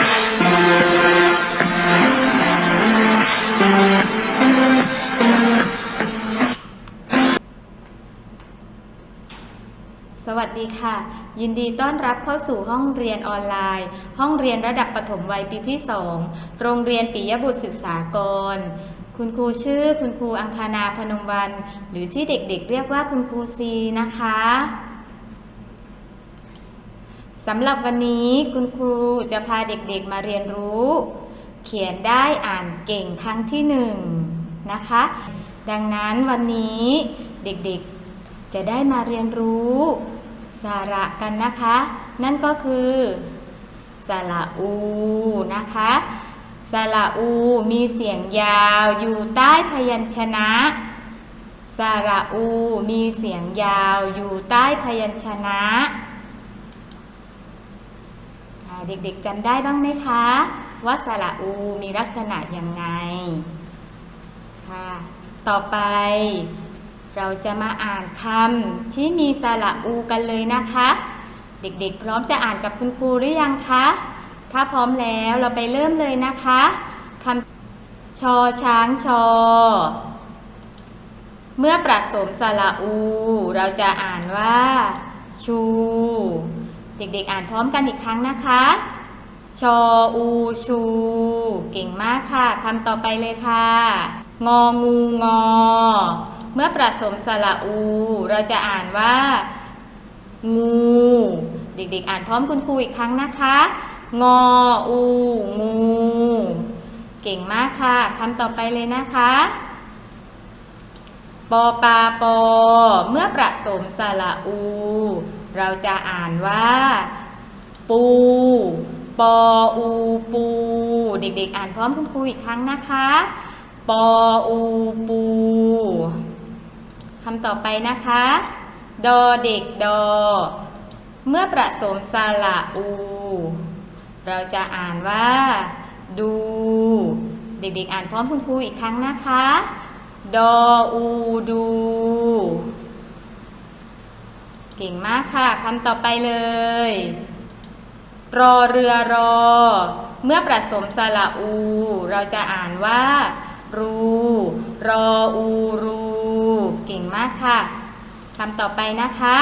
สวัสดีค่ะ ยินดีต้อนรับเข้าสู่ห้องเรียนออนไลน์ ห้องเรียนระดับปฐมวัยปีที่ 2 โรงเรียนปิยบุตรศึกษากร คุณครูชื่อคุณครูอังคานาพนมวัน หรือที่เด็กๆเรียกว่าคุณครูซีนะคะ สำหรับวันนี้คุณครูจะพาเด็กๆมาเรียนรู้ เขียนได้อ่านเก่งครั้งที่หนึ่งนะคะ ดังนั้นวันนี้เด็กๆจะได้มาเรียนรู้สาระกันนะคะ นั่นก็คือสระอูนะคะสระอูมีเสียงยาวอยู่ใต้พยัญชนะสระอูมีเสียงยาวอยู่ใต้พยัญชนะ เด็กๆจำได้บ้างไหมคะว่าสระอูมีลักษณะยังไงค่ะต่อไป เราจะมาอ่านคำที่มีสระอูกันเลยนะคะ เด็กๆ พร้อมจะอ่านกับคุณครูหรือยังคะถ้าพร้อมแล้วเราไปเริ่มเลยนะคะคำชอช้างชอ เมื่อประสมสระอู เราจะอ่านว่า ชู เด็กๆอ่านพร้อมกันอีกครั้งนะคะ ชออูชู เก่งมากค่ะคำต่อไปเลยค่ะ งองูงอ เมื่อประสมสระอู เราจะอ่านว่า งู เด็กๆอ่านพร้อมคุณครูอีกครั้งนะคะ งออูงู เก่งมากค่ะคำต่อไปเลยนะคะปอปาปอ เมื่อประสมสระอู เราจะอ่านว่า ปู ปออูปู เด็กๆ อ่านพร้อมคุณครูอีกครั้งนะคะ ปออูปูคำต่อไปนะคะ ดอเด็กดอ เมื่อประสมสระอู เราจะอ่านว่า ดู เด็กๆ อ่านพร้อมคุณครูอีกครั้งนะคะ ดออูดู เก่งมากค่ะคำต่อไปเลย รอเรือรอ เมื่อประสมสระอู เราจะอ่านว่า รู รออูรู เก่งมากค่ะคำต่อไปนะคะ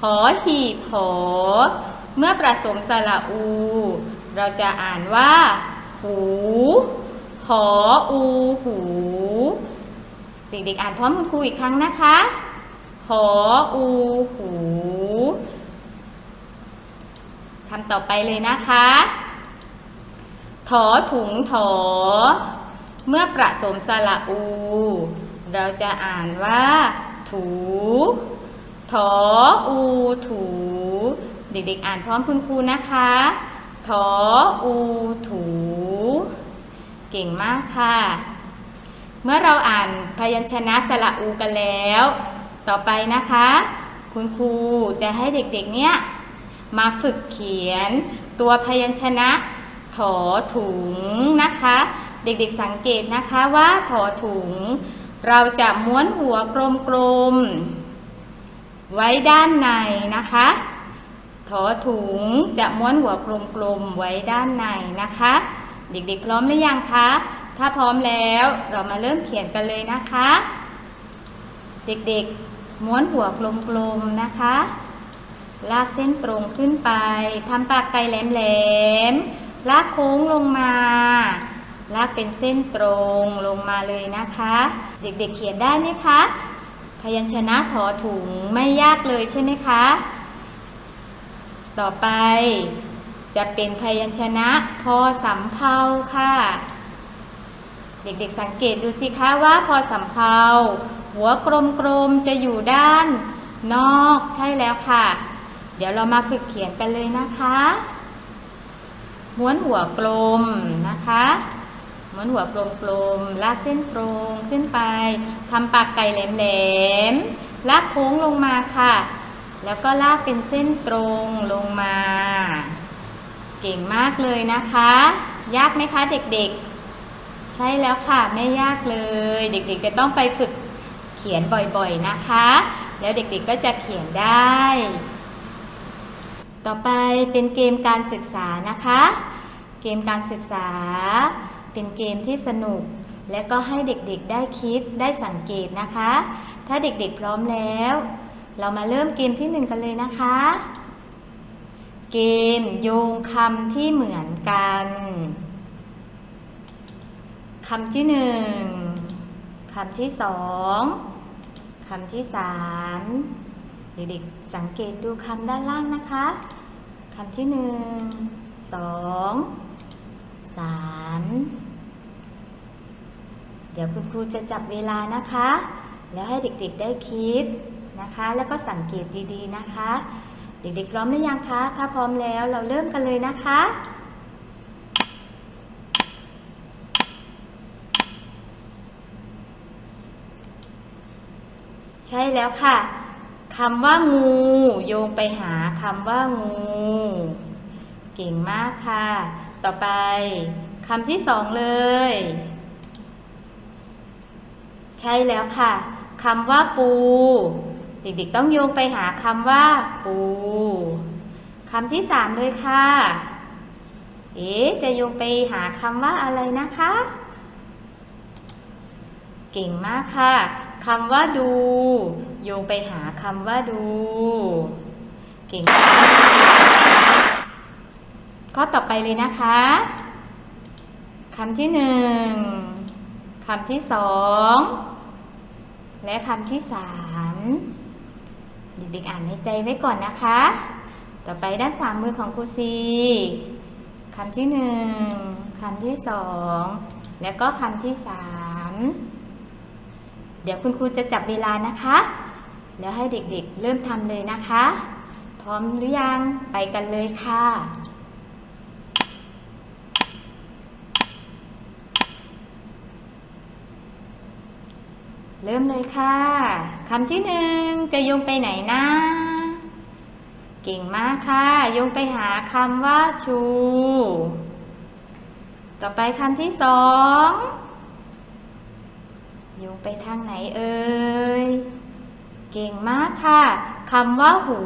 หอหีบหอเมื่อประสมสระอู เราจะอ่านว่า หูหออูหู เด็กๆอ่านพร้อมคุณครูอีกครั้งนะคะ ออูหูคำต่อไปเลยนะคะถอถุงถอ เมื่อประสมสระอู เราจะอ่านว่า ถูถออูถู เด็กๆอ่านพร้อมคุณครูนะคะถออูถู เก่งมากค่ะ เมื่อเราอ่านพยัญชนะสระอูกันแล้ว ต่อไปนะคะ คุณครูจะให้เด็กๆ เนี่ยมาฝึกเขียนตัวพยัญชนะถอถุงนะคะ เด็กๆสังเกตนะคะว่าถอถุง เราจะม้วนหัวกลมๆไว้ด้านในนะคะถอถุงจะม้วนหัวกลมๆไว้ด้านในนะคะ เด็กๆพร้อมหรือยังคะ ถ้าพร้อมแล้วเรามาเริ่มเขียนกันเลยนะคะ เด็กๆ ม้วนหัวกลมๆนะคะ ลากเส้นตรงขึ้นไปทำปากไก่แหลมๆ ลากโค้งลงมา ลากเป็นเส้นตรงลงมาเลยนะคะ เด็กๆเขียนได้ไหมคะ พยัญชนะถอถุงไม่ยากเลยใช่ไหมคะ ต่อไปจะเป็นพยัญชนะพอสำเพาค่ะ เด็กๆสังเกตดูสิคะว่าพอสำเพา หัวกลมๆจะอยู่ด้านนอกใช่แล้วค่ะ เดี๋ยวเรามาฝึกเขียนกันเลยนะคะ ม้วนหัวกลมนะคะ ม้วนหัวกลมๆลากเส้นตรงขึ้นไปทำปากไก่แหลมๆลากโค้งลงมาค่ะ แล้วก็ลากเป็นเส้นตรงลงมา เก่งมากเลยนะคะ ยากไหมคะเด็กๆ ใช่แล้วค่ะไม่ยากเลย เด็กๆจะต้องไปฝึก ขียนบ่อยๆนะคะ แล้วเด็กๆก็จะเขียนได้ ต่อไปเป็นเกมการศึกษานะคะ เกมการศึกษา เป็นเกมที่สนุก และก็ให้เด็กๆได้คิดได้สังเกตนะคะ ถ้าเด็กๆพร้อมแล้ว เรามาเริ่มเกมที่หนึ่งกันเลยนะคะ เกมโยงคำที่เหมือนกันคำที่หนึ่งคำที่สองำที่สามเด็กๆสังเกตดูคำด้านล่างนะคะคำที่หนึ่งสองสามเดี๋ยวคุณครูจะจับเวลานะคะ แล้วให้เด็กๆได้คิดนะคะ แล้วก็สังเกตดีๆนะคะ เด็กๆพร้อมหรือยังคะ ถ้าพร้อมแล้วเราเริ่มกันเลยนะคะ ใช่แล้วค่ะคำว่างู โยงไปหาคำว่างู เก่งมากค่ะ ต่อไปคำที่สองเลย ใช่แล้วค่ะคำว่าปู เด็กๆต้องโยงไปหาคำว่า ปูคำที่สามเลยค่ะ เอ๊จะโยงไปหาคำว่าอะไรนะคะ เก่งมากค่ะ คำว่าดู โยงไปหาคำว่าดู เก่ง ข้อต่อไปเลยนะคะคำที่หนึ่งคำที่สองและคำที่สามเด็กๆอ่านในใจไว้ก่อนนะคะ ต่อไปด้านขวามือของครูซีคำที่หนึ่งคำที่สองแล้วก็คำที่สาม เดี๋ยวคุณครูจะจับเวลานะคะ แล้วให้เด็กๆเริ่มทำเลยนะคะ พร้อมหรือยังไปกันเลยค่ะเริ่มเลยค่ะคำที่หนึ่งจะโยงไปไหนนะ เก่งมากค่ะ โยงไปหาคำว่าชู ต่อไปคำที่สอง โยงไปทางไหนเอ่ย เก่งมากค่ะคำว่าหู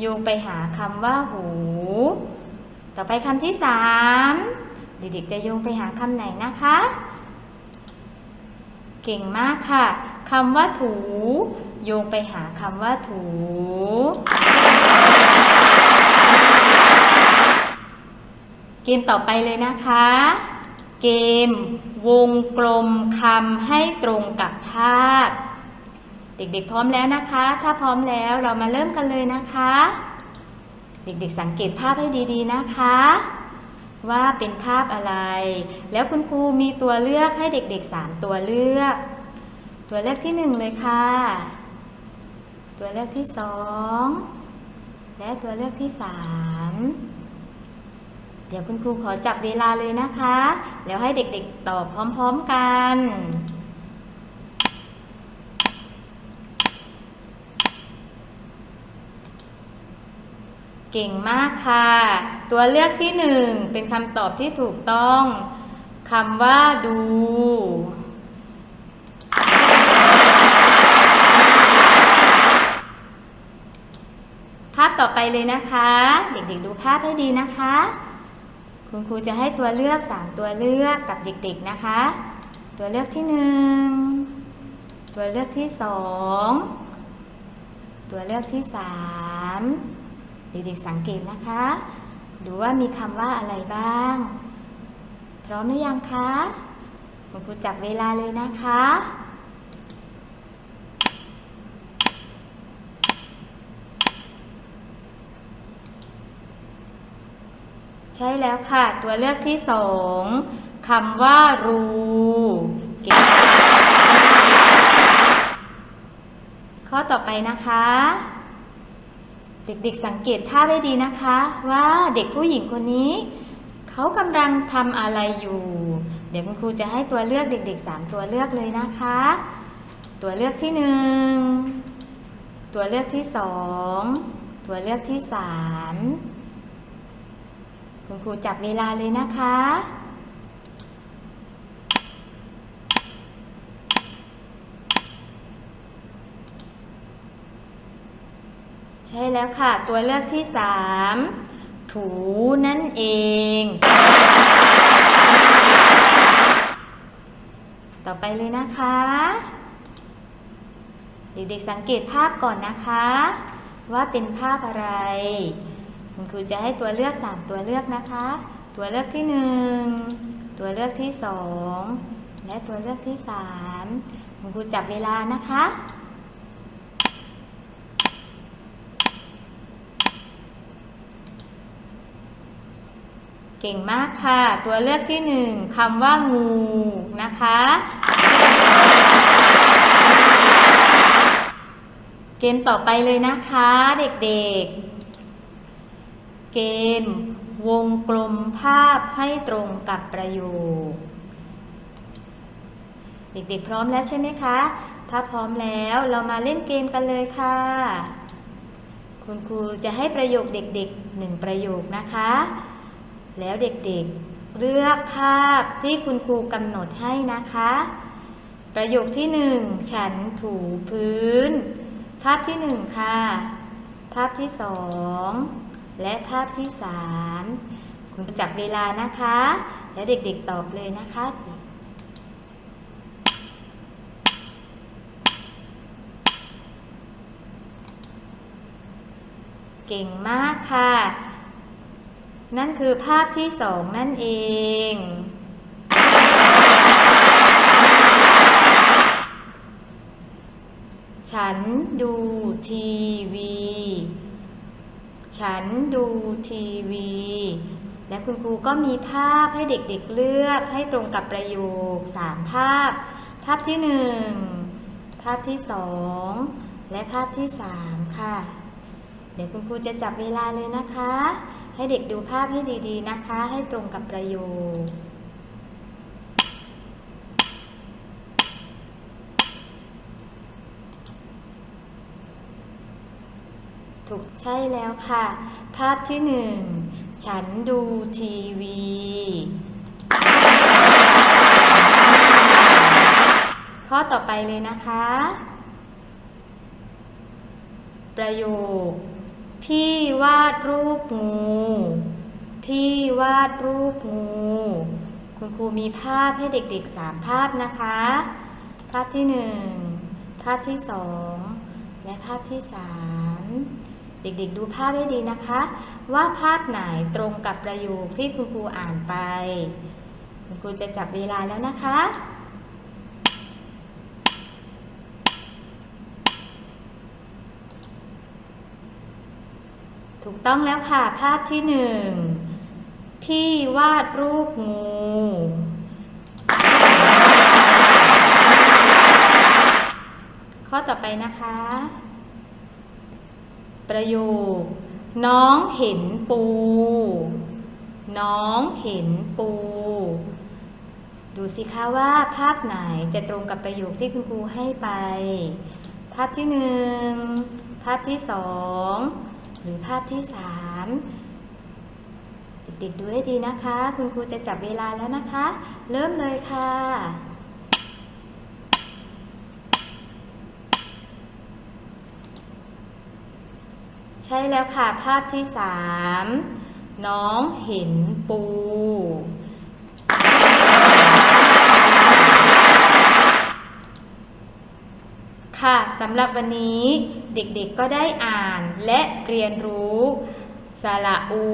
โยงไปหาคำว่าหู ต่อไปคำที่สามเด็กๆจะโยงไปหาคำไหนนะคะ เก่งมากค่ะคำว่าถู โยงไปหาคำว่าถู เกมต่อไปเลยนะคะ เกม วงกลมคำให้ตรงกับภาพ เด็กๆพร้อมแล้วนะคะ ถ้าพร้อมแล้วเรามาเริ่มกันเลยนะคะ เด็กๆสังเกตภาพให้ดีๆนะคะ ว่าเป็นภาพอะไร แล้วคุณครูมีตัวเลือกให้เด็กๆ 3 ตัวเลือก ตัวเลือกที่ 1 เลยค่ะ ตัวเลือกที่ 2 และตัวเลือกที่3เดี๋ยวคุณครูขอจับเวลาเลยนะคะ แล้วให้เด็กๆตอบพร้อมๆกันเก่งมากค่ะ ตัวเลือกที่หนึ่งเป็นคำตอบที่ถูกต้องคำว่าดู ภาพต่อไปเลยนะคะ เด็กๆดูภาพให้ดีนะคะ คุณครูจะให้ตัวเลือก 3 ตัวเลือกกับเด็กๆนะคะ ตัวเลือกที่ 1 ตัวเลือกที่ 2 ตัวเลือกที่ 3 เด็กๆสังเกตนะคะดูว่ามีคำว่าอะไรบ้าง พร้อมหรือยังคะคุณครูจับเวลาเลยนะคะ ใช่แล้วค่ะ ตัวเลือกที่สองคำว่ารูข้อต่อไปนะคะ เด็กๆสังเกตภาพให้ดีนะคะ ว่าเด็กผู้หญิงคนนี้ เขากำลังทำอะไรอยู่ เดี๋ยวคุณครูจะให้ตัวเลือกเด็กๆ3ตัวเลือกเลยนะคะ ตัวเลือกที่1ตัวเลือกที่2ตัวเลือกที่3 คุณครูจับเวลาเลยนะคะ ใช่แล้วค่ะ ตัวเลือกที่สามถถูนั่นเอง ต่อไปเลยนะคะ เด็กๆสังเกตภาพก่อนนะคะ ว่าเป็นภาพอะไร คุณครูจะให้ตัวเลือก 3 ตัวเลือกนะคะ ตัวเลือกที่ 1 ตัวเลือกที่ 2 และตัวเลือกที่ 3 คุณครูจับเวลานะคะเก่งมากค่ะ ตัวเลือกที่หนึ่งคำว่างูนะคะ เกมต่อไปเลยนะคะ เด็กๆ เกม วงกลมภาพให้ตรงกับประโยค เด็กๆพร้อมแล้วใช่ไหมคะ ถ้าพร้อมแล้วเรามาเล่นเกมกันเลยค่ะ คุณครูจะให้ประโยคเด็กๆหนึ่งประโยคนะคะ แล้วเด็กๆเลือกภาพที่คุณครูกำหนดให้นะคะ ประโยคที่หนึ่งฉันถูพื้น ภาพที่หนึ่งค่ะภาพที่สอง และภาพที่สามคุณครูจับเวลานะคะ แล้วเด็กๆตอบเลยนะคะเก่งมากค่ะ นั่นคือภาพที่สองนั่นเอง ฉันดูทีวี ฉันดูทีวี และคุณครูก็มีภาพให้เด็กๆเลือกให้ตรงกับประโยคสามภาพ ภาพที่หนึ่งภาพที่สองและภาพที่สามค่ะ เดี๋ยวคุณครูจะจับเวลาเลยนะคะ ให้เด็กดูภาพให้ดีๆนะคะ ให้ตรงกับประโยค ถูกใช่แล้วค่ะ ภาพที่หนึ่ง ฉันดูทีวี ข้อต่อไปเลยนะคะ ประโยค พี่วาดรูปงู พี่วาดรูปงู คุณครูมีภาพให้เด็กๆสามภาพนะคะ ภาพที่หนึ่ง ภาพที่สอง และภาพที่สาม เด็กๆ ดูภาพให้ดีนะคะ ว่าภาพไหนตรงกับประโยคที่คุณครูอ่านไปคุณครูจะจับเวลาแล้วนะคะถูกต้องแล้วค่ะ ภาพที่หนึ่งพี่วาดรูปงู ข้อต่อไปนะคะ ประโยค น้องเห็นปู น้องเห็นปู ดูสิคะว่าภาพไหนจะตรงกับประโยคที่คุณครูให้ไป ภาพที่หนึ่งภาพที่สองหรือภาพที่สามเด็กๆดูให้ดีนะคะ คุณครูจะจับเวลาแล้วนะคะ เริ่มเลยค่ะ ใช่แล้วค่ะ ภาพที่สามน้องเห็นปู ค่ะสำหรับวันนี้เด็กๆก็ได้อ่านและเรียนรู้สระอู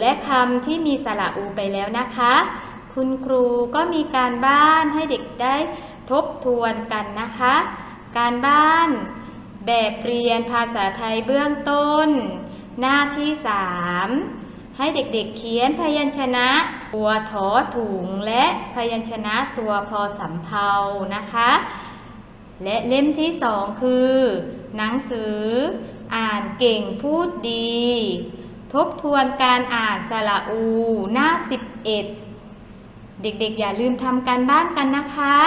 และคำที่มีสระอูไปแล้วนะคะ คุณครูก็มีการบ้านให้เด็กได้ทบทวนกันนะคะ การบ้าน แบบเรียนภาษาไทยเบื้องต้น หน้าที่ 3 ให้เด็กๆเขียนพยัญชนะ ตัวถอถุงและพยัญชนะตัวพอสำเพานะคะ และเล่มที่สองคือ หนังสือ อ่านเก่งพูดดี ทบทวนการอ่านสระอู หน้า 11 เด็กๆ อย่าลืมทำการบ้านกันนะคะ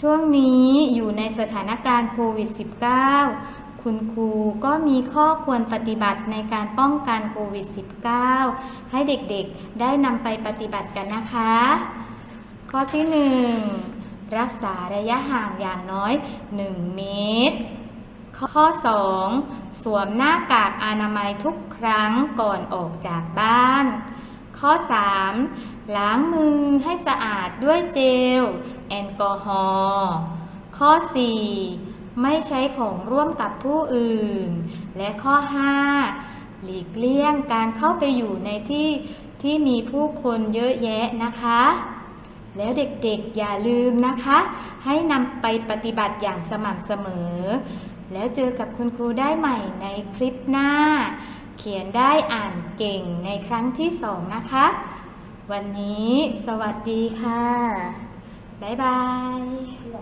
ช่วงนี้อยู่ในสถานการณ์โควิด -19 คุณครูก็มีข้อควรปฏิบัติในการป้องกันโควิด -19 ให้เด็กๆได้นำไปปฏิบัติกันนะคะ ข้อที่ 1 รัรักษาระยะห่างอย่างน้อย1เมตรข้อ2รักษาระยะห่างอย่างเมตร ข้อ 2. สวมหน้ากากอนามัยทุกครั้งก่อนออกจากบ้าน ข้อ 3. ล้างมือให้สะอาดด้วยเจล อลกอฮอล์ข้อ 4. ไม่ใช้ของร่วมกับผู้อื่น และข้อ 5. หลีกเลี่ยงการเข้าไปอยู่ในที่ที่มีผู้คนเยอะแยะนะคะ แล้วเด็กๆอย่าลืมนะคะ ให้นำไปปฏิบัติอย่างสม่ำเสมอ แล้วเจอกับคุณครูได้ใหม่ในคลิปหน้า เขียนได้อ่านเก่งในครั้งที่สองนะคะ วันนี้สวัสดีค่ะ บ๊ายบาย